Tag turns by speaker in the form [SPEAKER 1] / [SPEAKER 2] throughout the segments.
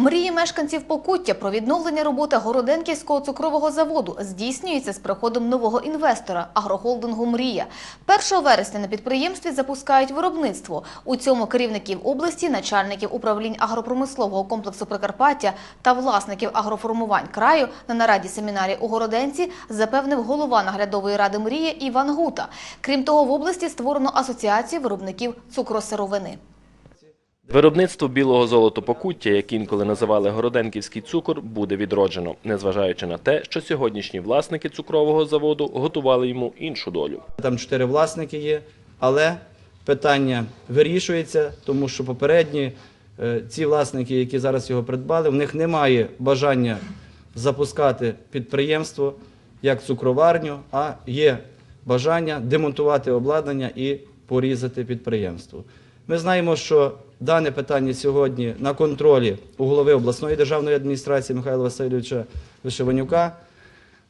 [SPEAKER 1] Мрії мешканців Покуття про відновлення роботи Городенківського цукрового заводу здійснюється з приходом нового інвестора – агрохолдингу «Мрія». 1 вересня на підприємстві запускають виробництво. У цьому керівників області, начальників управлінь агропромислового комплексу Прикарпаття та власників агроформувань краю на нараді семінарі у Городенці запевнив голова наглядової ради «Мрія» Іван Гута. Крім того, в області створено асоціацію виробників цукросировини.
[SPEAKER 2] Виробництво білого золотопокуття, як інколи називали городенківський цукор, буде відроджено, незважаючи на те, що сьогоднішні власники цукрового заводу готували йому іншу долю.
[SPEAKER 3] Там чотири власники є, але питання вирішується, тому що попередні е, ці власники, які зараз його придбали, в них немає бажання запускати підприємство як цукроварню, а є бажання демонтувати обладнання і порізати підприємство. Ми знаємо, що дане питання сьогодні на контролі у голови обласної державної адміністрації Михайла Васильовича Вишиванюка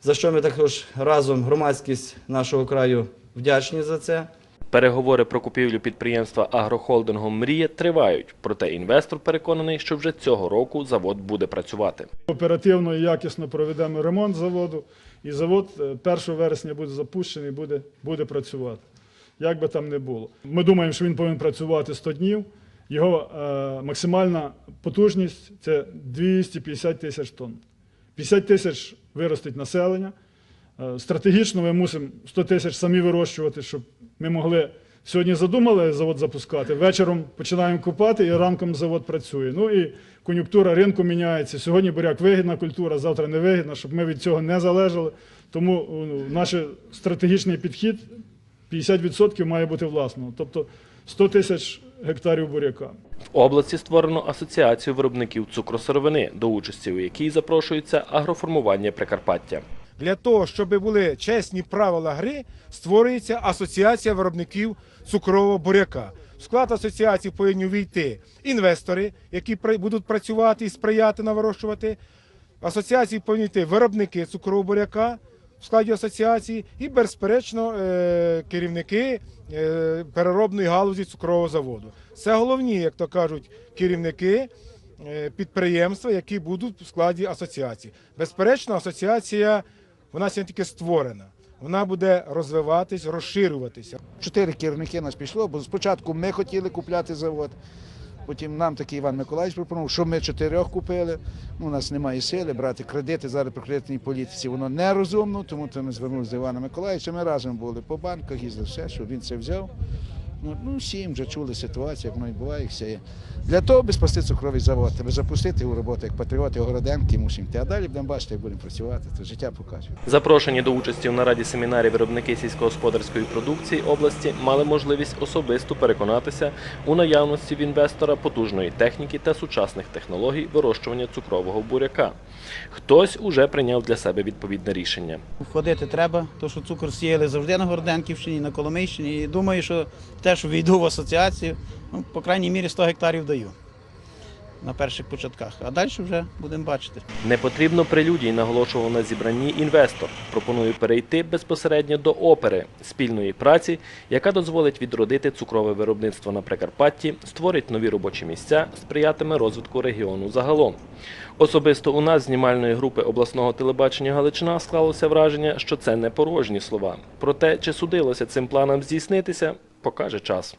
[SPEAKER 3] за що ми також разом громадськість нашого краю вдячні за це.
[SPEAKER 2] Переговори про купівлю підприємства агрохолдингом «Мрія» тривають, проте інвестор переконаний, що вже цього року завод буде працювати.
[SPEAKER 4] Оперативно і якісно проведемо ремонт заводу, і завод е, 1 вересня буде запущений, буде, буде працювати. Як би там не було. Ми думаємо, що він повинен працювати 100 днів. Його е, максимальна потужність це 250 тисяч тонн. 50 тисяч виростить населення. Е, Стратегічно ми мусимо 100 тисяч самі вирощувати, щоб ми могли сьогодні задумали завод запускати. Вечором починаємо купати і ранком завод працює. Ну і кон'юнктура ринку міняється. Сьогодні буряк вигідна культура, завтра не вигідна, щоб ми від цього не залежали. Тому ну, наш стратегічний підхід 50% має бути власного, тобто 100 тисяч гектарів буряка.
[SPEAKER 2] В області створено асоціацію виробників цукросировини, до участі у якій запрошується агроформування Прикарпаття.
[SPEAKER 5] Для того, щоб були чесні правила гри, створюється асоціація виробників цукрового буряка. В склад асоціації повинні війти інвестори, які будуть працювати і сприяти на вирощувати. Асоціації повинні йти виробники цукрового буряка в складі асоціації і, безперечно, е, керівники е, переробної галузі цукрового заводу. Це головні, як то кажуть, керівники е, підприємства, які будуть в складі асоціації. Безперечно, асоціація вона сьогодні тільки створена. Вона буде розвиватись, розширюватися.
[SPEAKER 6] Чотири керівники нас пішло, бо спочатку ми хотіли купляти завод. Потім нам такий Іван Миколаївич пропонував, що ми чотирьох купили. У нас немає сили брати кредити зараз при кредитній політиці. Воно нерозумно, тому то ми звернулися до Івана Миколаївича. Ми разом були по банках і за все, що він це взяв. Ну, ну всі вже чули ситуацію, як воно відбувається. І Для того, аби спасти цукровий завод, аби запустити його роботу як патріоти Городенки, мусимо. А далі будемо бачити, як будемо працювати. То життя покаже.
[SPEAKER 2] Запрошені до участі в нараді семінарі виробники сільськогосподарської продукції області мали можливість особисто переконатися у наявності в інвестора потужної техніки та сучасних технологій вирощування цукрового буряка. Хтось уже прийняв для себе відповідне рішення.
[SPEAKER 7] Входити треба, тому що цукор сіяли завжди на Горденківщині, на Коломийщині. І думаю, що те, що війду в асоціацію, ну, по крайній мірі 100 гектарів даю на перших початках. А далі вже будемо бачити.
[SPEAKER 2] Не потрібно прелюдій, наголошував на зібранні інвестор. Пропоную перейти безпосередньо до опери спільної праці, яка дозволить відродити цукрове виробництво на Прикарпатті, створить нові робочі місця, сприятиме розвитку регіону загалом. Особисто у нас, знімальної групи обласного телебачення Галичина, склалося враження, що це не порожні слова. Проте, чи судилося цим планам здійснитися, покаже час.